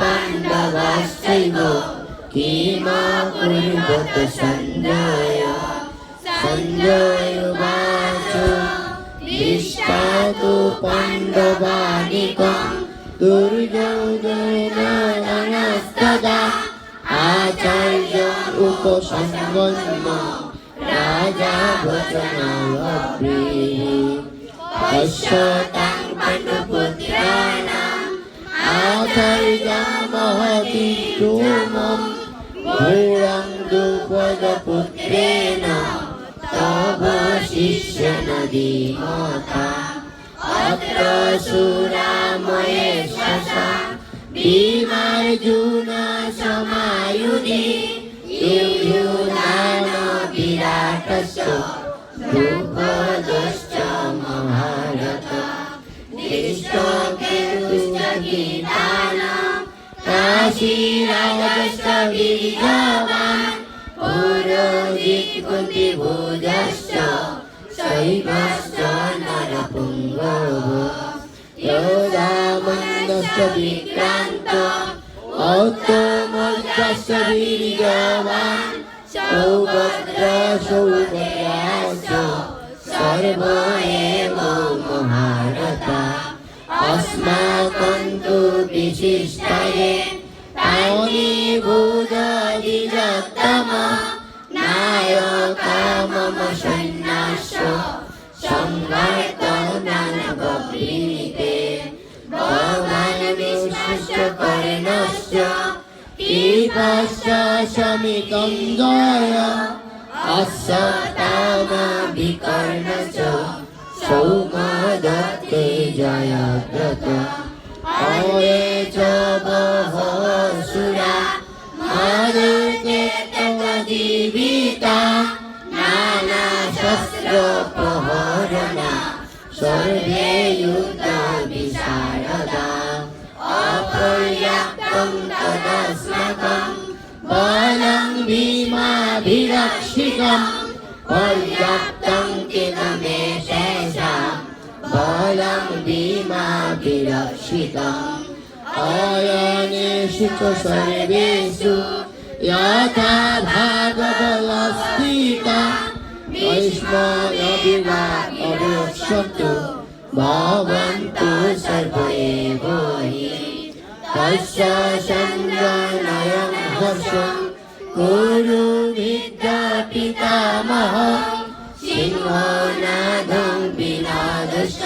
पाण्डवाश्चैव किमा कुर्वत सञ्जय सञ्जय उवाच दृष्टा तु पाण्डवानिकं दुर्योधनस्तदा आचार्य उपसङ्गन्म राजा वचनाब्रीः पश्यतां पाण्डुपुत्राणाम् आचार्यमहति सोमं घोरं द्रुपदपुत्रेण तव शिष्यनदीमाता अत्र सुरामये शशा भीमार्जुन समायुधि युयुधान विराटस्य काशीराजश्च वीर्यवान् पुरोहित कुन्तिभोजश्च शैवश्च नरपुङ्गव योधामन्दश्च विक्रान्त औत्तमोर्जश्च वीर्यवान् सौभद्र सौभद्राश्च सर्व विष्णुश्च कर्णश्च कीटश्च शमितं जय अस्सतामभिकर्ण च सौमदत्ते जयव्रत अये तदस्मकं बलं भीमाभिरक्षितम् पर्याप्तं किल मे शेषां बलं भीमाभिरक्षितम् आयनेषु च सर्वेषु यथा भागबलस्थिता वैष्णवविवा अभिरक्षन्तु भवन्तु सर्व एव हि तस्य सञ्जनयं हर्षम् कुरु विद्यापितामह सिंहनादं विनादश्च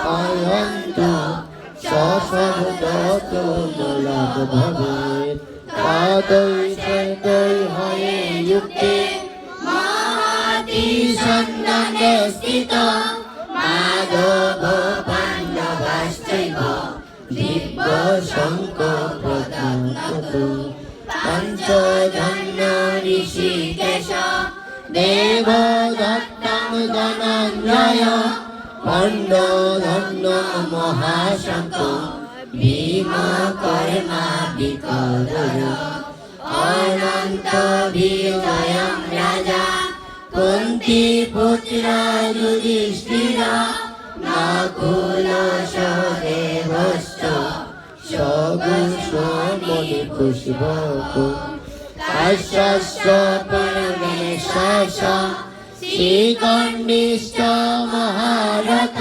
सकलं न শব্দ লাভ ভবে তাদই সদই হয়ে যুক্তে মহাতি সন্নন্দ স্থিত মাধব পাণ্ডবাশ্চৈব দিব্য শঙ্ক প্রদানত পঞ্চধন্য ঋষিকেশ দেব দত্তং ধনঞ্জয় খণ্ড ধন্য মহাশঙ্ক, ভীম কর্মা বিকর অনন্ত বিজয় রাজা, কুন্তি পুত্র যুধিষ্ঠির। নকুল সদেবশ্চ সগুষ্ণী পুষ্পক। কাশ্যস্য পরমেশ্বস্য श्रीकण्डिश्च महारथ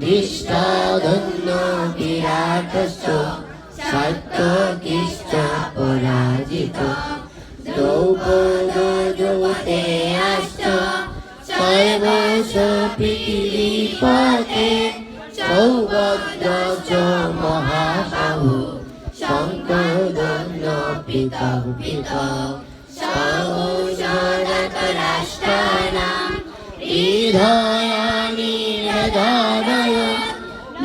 दृष्टाधन्न विराटश्च सत्त्वकिश्च पराजित द्रौपदो द्रौतेयाश्च सर्वश पृथिवीपते सौभद्र च महाबाहु शङ्करदन्न पिता पिता বিধায়ানি মেধানয়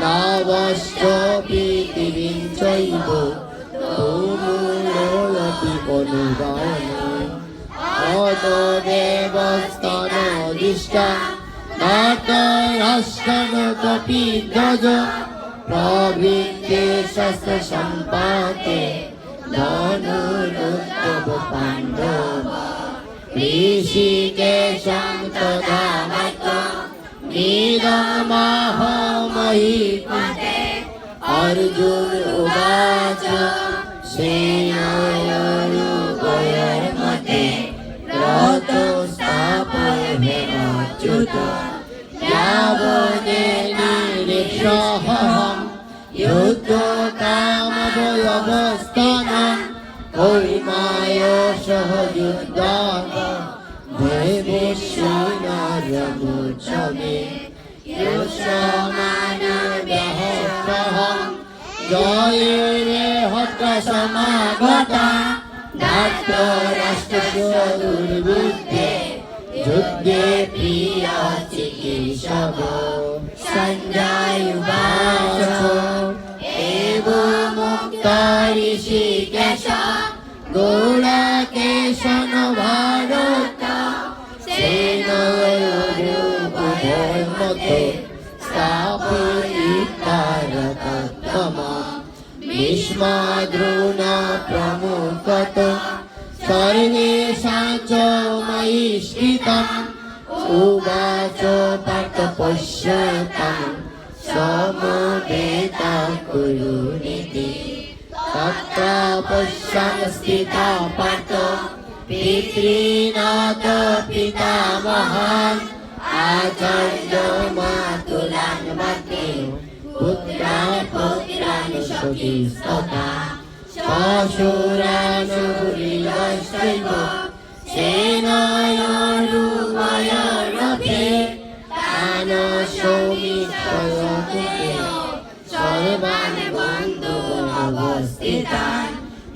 নাবাস্য পৃথিবীং চৈব তমুলপি অনুদান অতদেবস্তন অধিষ্ঠা নাটরাষ্টন কপি ধ্বজ প্রবৃত্তে শস্ত্র সম্পাতে ধনুত্তব পাণ্ডব। ऋषिकेशं तथा मीनमः महीपते अर्जुन उवाच सेनायनुपयर्मते रतो स्थापयमेवाच्युत यावदेनानिरिक्षोऽहं युद्धकामवयवस्थानं कौमाय सह युद्धाः জগোৎসবে জয়েরে হত সমাগতা দাত্ত রাষ্ট্র দুর্বুদ্ধে যুদ্ধে প্রিয় চিকিৎসব সঞ্জয়ুবাচ এব মুক্ত ঋষিকেশ গৌড়কেশন भीष्माद्रोणा प्रमुखत सर्वेषां च मयि स्थितम् उवाच पश्यतं समवेता कुरु निति तत्र पश्यन् स्थिता पट पितृनाथ पितामहान् आचर्य माता সতীস্ততা সশুরানুরিলশ্চৈব সেনয়রূপায় রথে তান সৌমিত্রতে সর্বান বন্ধু অবস্থিতান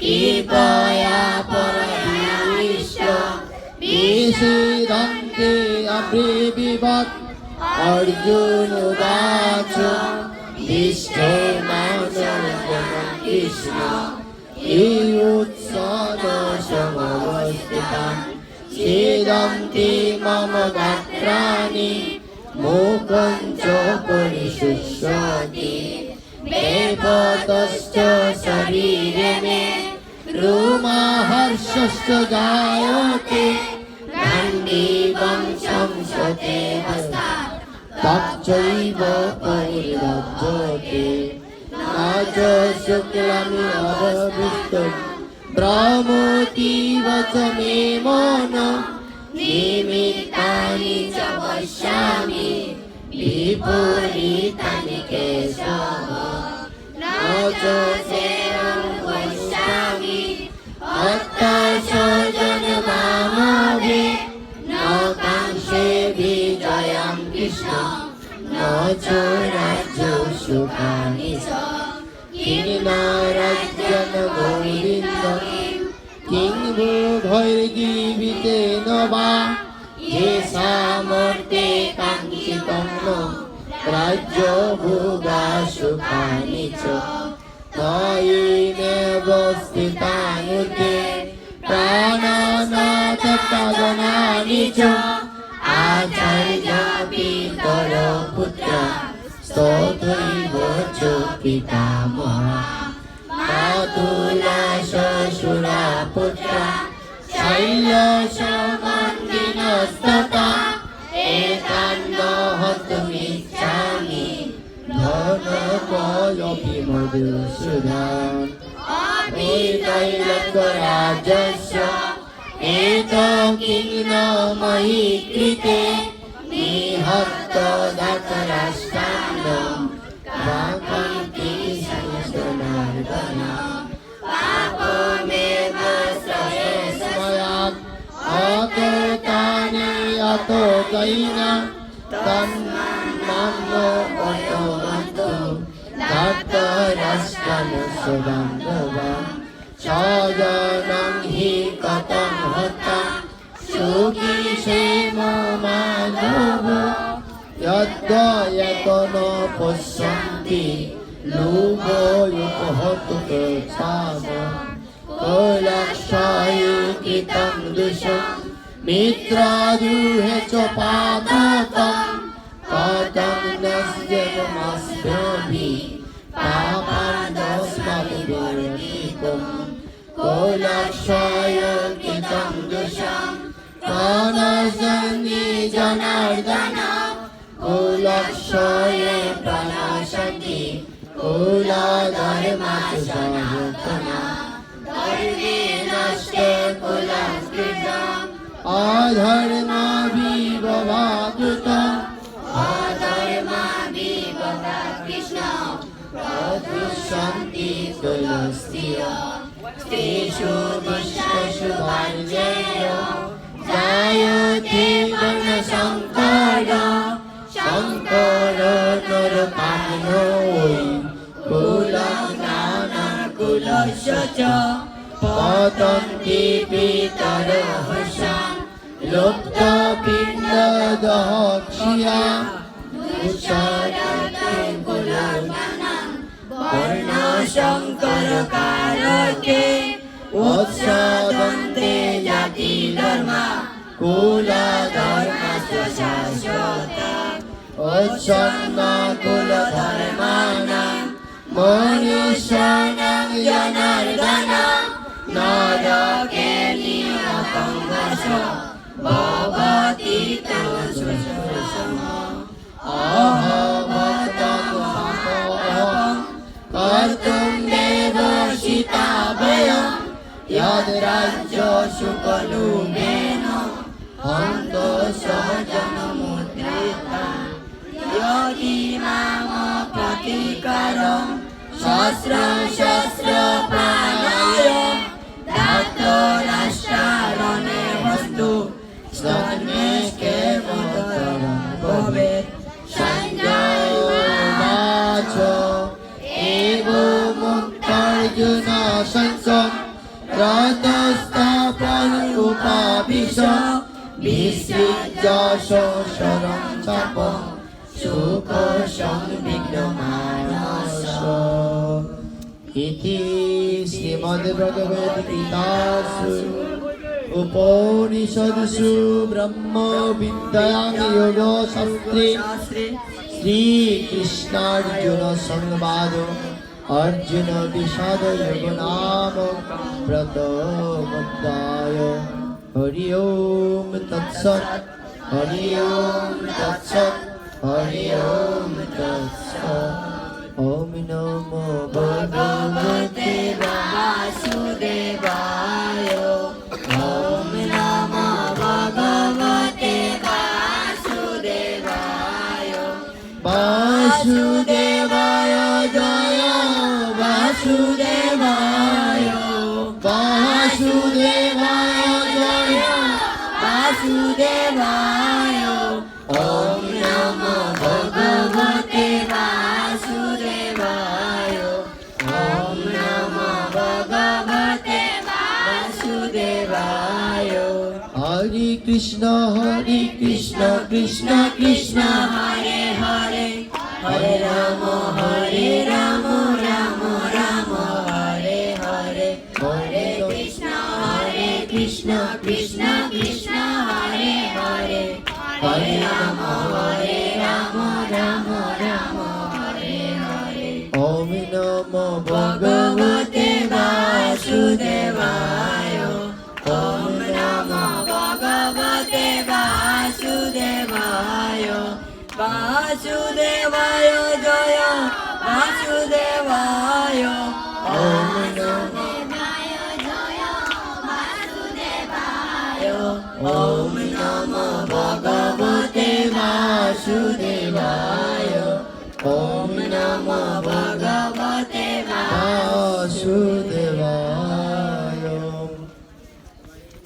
কৃপয়া পরয়ামিষ্ট বিশিদন্তে অব্রিবিবত অর্জুন দাচ কৃষ্ণ সমবস্থিতম ছেদন্তি মম গাত্রাণি মুখং চ পরিশুষ্যতি বেপতশ্চ শরীরে মে রোমাহর্ষশ্চ গায়তে দণ্ডী বংশং স্বতে হস্তা তচ্চৈব च शुक्लमि अरविष्टम् ब्रह्मोतीव च मे मन निमित्तानि च पश्यामि विपरीतानि केशव न च सेवं पश्यामि अत्तस्वजनमामभि न काङ्क्षे विजयं कृष्ण न च राज्यौ सुखानि च किं न গোবিন্দ কিংব ভৈর্জীবিতে নবা যে সামর্তে কাঙ্ক্ষিত রাজ্য ভুবা সুখানি চ নয়ীনেব স্থিতানুতে প্রাণনাথ পাবনানি চ আচার্যাপি করপুত্র স্তোতৈব চ পিতামহ তুলা শ্বশুরা পুত্র, শৈল সমন্দিন স্ততা একান্ন হতমিচ্ছামি ধন কলপি মধুসূদন অবিতৈলকরাজস্য এত কিন্ন ময়ি কৃতে নিহত দাতরাশ তো যাই না তন্মান্য অয়মত তত রাষ্ট্রম সুবান্ধবাম সজনং হি কতং হতা। সুখী সেম মাধব। যদ্বয়তন পশ্যন্তি লোভয়ুপহতু কাম কৈলাক্ষায়ু কৃতং मित्राद्युहे च पादतं कथं नश्यमस्माभिः पापादस्माभिः कुलक्षय कृतं दुषं प्रणशन्ति जनार्दन कुलक्षय प्रणशन्ति कुलधर्मसनातना कुलस्कृतम् अधर्माभिभवाकृतम् प्रदुष्यन्ति कुलस्त्रिय स्त्रीषु दुष्टषु वाञ्छेय जायते वर्णशङ्कर शङ्कर नरकानो कुलज्ञानकुलस्य च পতন্তি পিতরঃ সাম লুপ্ত পিণ্ডদহক্ষিয়া দুশরকুলবানাম বর্ণ শঙ্কর কারকে উৎসাদন্তে জাতি ধর্মা কুলা ধর্মা শাশ্বতা উৎসন্ন কুল ধর্মানা মনুষ্য সাহায্য সুকলু বেন অন্ত সজন মুদ্রিতা যদি মাম প্রতিকারম সহস্র বিসৃজ শরম চাপ সুখ সংবিঘ্ন মানস। ইতি শ্রীমদ্ভগবদ গীতাসু উপনিষদসু ব্রহ্ম বিদ্যাং সংবাদ অর্জুন বিষাদ নাম প্রত মুক্তায় हरि ओम तत्सत् हरि ओम तत्सत् हरि ओम तत्सत् ओम नमो भगवते वासुदेवाय ओम नमो भगवते वासुदेवाय वासुदेवाय जय वासुदेवाय वासुदेवाय ॐ नमो भगवते वासुदेवाय ॐ नमो भगवते वासुदेवाय हरे कृष्ण हरे कृष्ण कृष्ण कृष्ण हरे हरे हरे राम वासुदेवाय जय वासुदेवाय